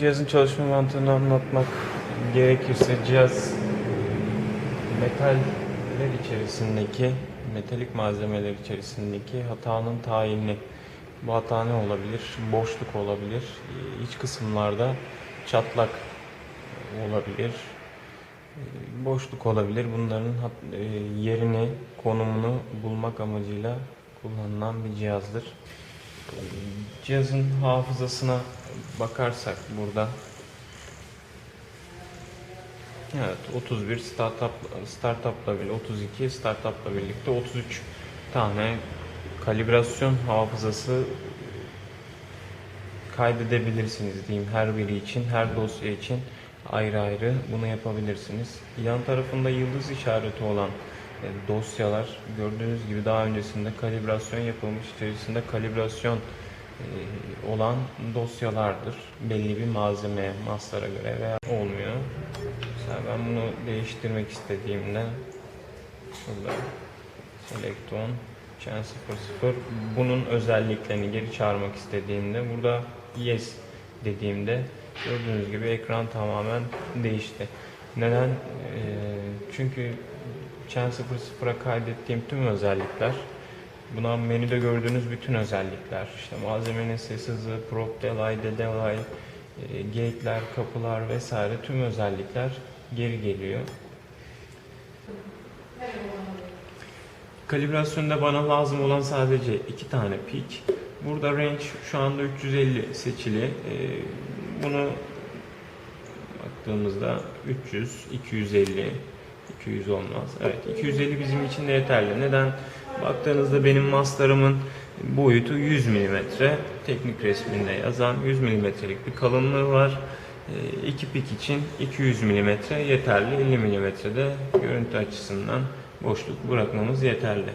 cihazın çalışma mantığını anlatmak gerekirse cihaz metaller içerisindeki metalik malzemeler içerisindeki hatanın tayini. Bu hata ne olabilir? Boşluk olabilir. İç kısımlarda çatlak olabilir. Boşluk olabilir. Bunların e, yerini, konumunu bulmak amacıyla kullanılan bir cihazdır. Cihazın hafızasına bakarsak burada Evet 31 startup startupla birlikte 32 startupla birlikte 33 tane kalibrasyon hafızası kaydedebilirsiniz diyeyim her biri için her dosya için ayrı ayrı bunu yapabilirsiniz. Yan tarafında yıldız işareti olan dosyalar gördüğünüz gibi daha öncesinde kalibrasyon yapılmış içerisinde kalibrasyon e, olan dosyalardır. Belli bir malzemeye, maslara göre veya olmuyor. Mesela ben bunu değiştirmek istediğimde burada select on chain 00 bunun özelliklerini geri çağırmak istediğimde burada yes dediğimde gördüğünüz gibi ekran tamamen değişti. Neden? Ee, çünkü chain 00'a kaydettiğim tüm özellikler Buna menüde gördüğünüz bütün özellikler, işte malzemenin ses hızı, prop delay, delay, e, gate'ler, kapılar vesaire tüm özellikler geri geliyor. Kalibrasyonda bana lazım olan sadece iki tane pik. Burada range şu anda 350 seçili. E, Bunu baktığımızda 300, 250, 200 olmaz. Evet 250 bizim için de yeterli. Neden? Baktığınızda benim maslarımın boyutu 100 mm. Teknik resminde yazan 100 mm'lik bir kalınlığı var. E, iki pik için 200 mm yeterli. 50 mm'de görüntü açısından boşluk bırakmamız yeterli.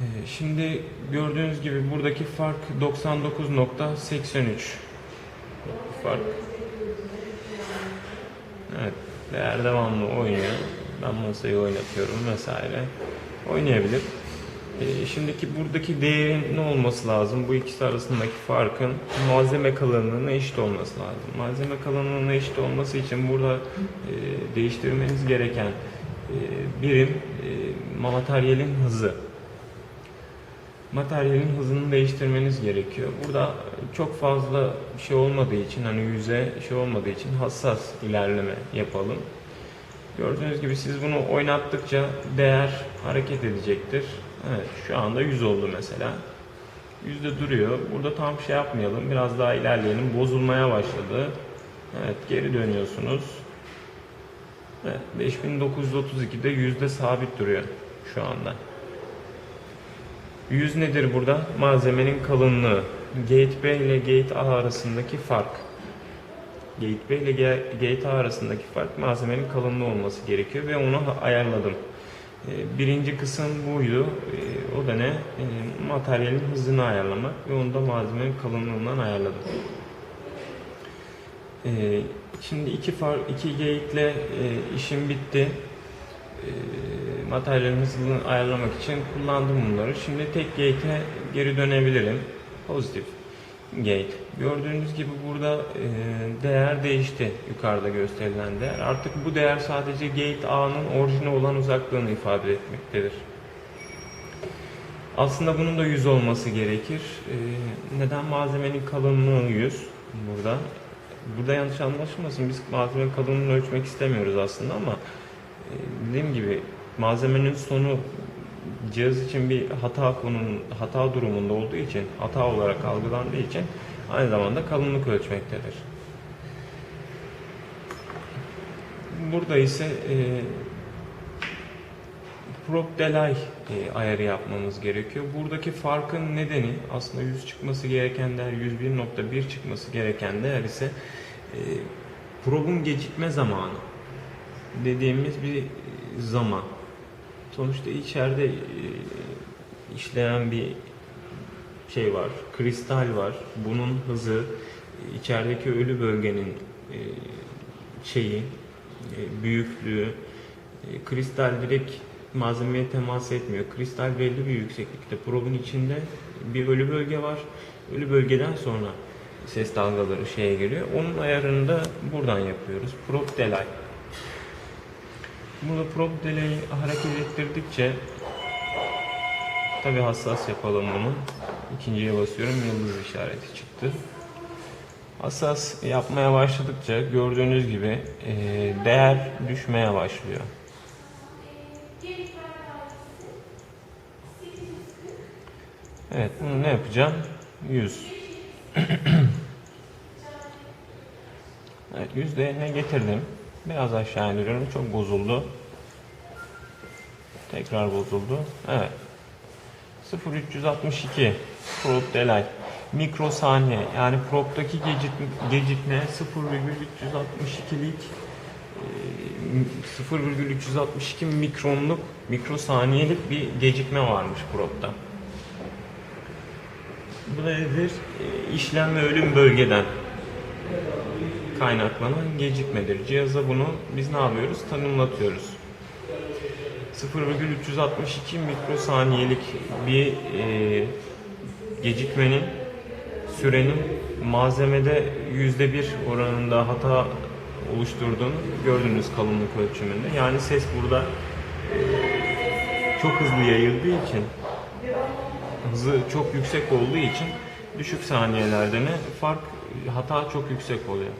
E, Şimdi gördüğünüz gibi buradaki fark 99.83 fark. Evet, değer devamlı oynuyor. Ben masayı oynatıyorum vesaire. Oynayabilir. Ee, şimdiki buradaki değerin ne olması lazım? Bu ikisi arasındaki farkın malzeme kalınlığına eşit olması lazım. Malzeme kalınlığına eşit olması için burada e, değiştirmeniz gereken e, birim e, materyalin hızı. Materyalin hızını değiştirmeniz gerekiyor. Burada çok fazla şey olmadığı için hani yüze şey olmadığı için hassas ilerleme yapalım. Gördüğünüz gibi siz bunu oynattıkça değer hareket edecektir. Evet şu anda 100 oldu mesela. Yüzde duruyor. Burada tam şey yapmayalım. Biraz daha ilerleyelim. Bozulmaya başladı. Evet geri dönüyorsunuz. Evet 5932'de yüzde sabit duruyor şu anda. 100 nedir burada? Malzemenin kalınlığı. Gate B ile Gate A arasındaki fark. Gate B ile Gate A arasındaki fark malzemenin kalınlığı olması gerekiyor ve onu ayarladım. Ee, Birinci kısım buydu. Ee, O da ne? Ee, Materyalin hızını ayarlamak ve onu da malzemenin kalınlığından ayarladım. Şimdi iki far, iki gate ile e, işim bitti. Materyalin hızını ayarlamak için kullandım bunları. Şimdi tek gate'e geri dönebilirim. Pozitif gate. Gördüğünüz gibi burada e, değer değişti yukarıda gösterilen değer. Artık bu değer sadece gate A'nın orijine olan uzaklığını ifade etmektedir. Aslında bunun da 100 olması gerekir. E, neden malzemenin kalınlığı 100 burada? Burada yanlış anlaşılmasın. Biz malzemenin kalınlığını ölçmek istemiyoruz aslında ama e, dediğim gibi malzemenin sonu cihaz için bir hata konunun hata durumunda olduğu için hata olarak algılandığı için aynı zamanda kalınlık ölçmektedir. Burada ise e, prop delay e, ayarı yapmamız gerekiyor. Buradaki farkın nedeni aslında 100 çıkması gereken değer 101.1 çıkması gereken değer ise e, probun gecikme zamanı dediğimiz bir zaman. Sonuçta içeride e, işleyen bir şey var, kristal var. Bunun hızı, içerideki ölü bölgenin e, şeyi, e, büyüklüğü, kristal direkt malzemeye temas etmiyor. Kristal belli bir yükseklikte. Probun içinde bir ölü bölge var. Ölü bölgeden sonra ses dalgaları şeye geliyor. Onun ayarını da buradan yapıyoruz. Prop delay. Burada prop delay'i hareket ettirdikçe tabi hassas yapalım bunu. İkinciye basıyorum yıldız işareti çıktı. Hassas yapmaya başladıkça gördüğünüz gibi eee, değer düşmeye başlıyor. Evet bunu ne yapacağım? 100. evet 100 değerine getirdim. Biraz aşağı indiriyorum. Çok bozuldu. Tekrar bozuldu. Evet. 0362 prop delay mikrosaniye yani proptaki gecikme, gecikme 0,362'lik e, 0,362 mikronluk mikrosaniyelik bir gecikme varmış propta. Bu da nedir? E, İşlem ve ölüm bölgeden kaynaklanan gecikmedir. Cihaza bunu biz ne yapıyoruz? Tanımlatıyoruz. 0,362 mikrosaniyelik bir e, gecikmenin sürenin malzemede %1 oranında hata oluşturduğunu gördünüz kalınlık ölçümünde. Yani ses burada e, çok hızlı yayıldığı için hızı çok yüksek olduğu için düşük saniyelerde ne fark hata çok yüksek oluyor.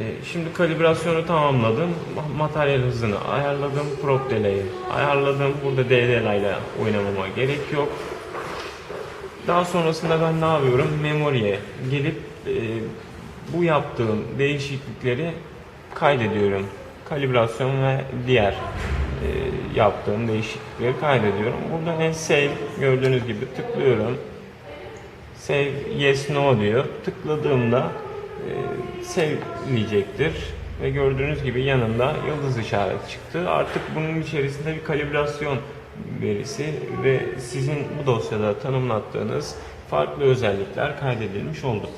Ee, Şimdi kalibrasyonu tamamladım. Materyal hızını ayarladım. Prop delay'i ayarladım. Burada DDL ile oynamama gerek yok. Daha sonrasında ben ne yapıyorum? Memoriye gelip e, bu yaptığım değişiklikleri kaydediyorum. Kalibrasyon ve diğer e, yaptığım değişiklikleri kaydediyorum. Burada en save gördüğünüz gibi tıklıyorum. Save yes no diyor. Tıkladığımda e, sevleyecektir. Ve gördüğünüz gibi yanında yıldız işareti çıktı. Artık bunun içerisinde bir kalibrasyon verisi ve sizin bu dosyada tanımlattığınız farklı özellikler kaydedilmiş oldu.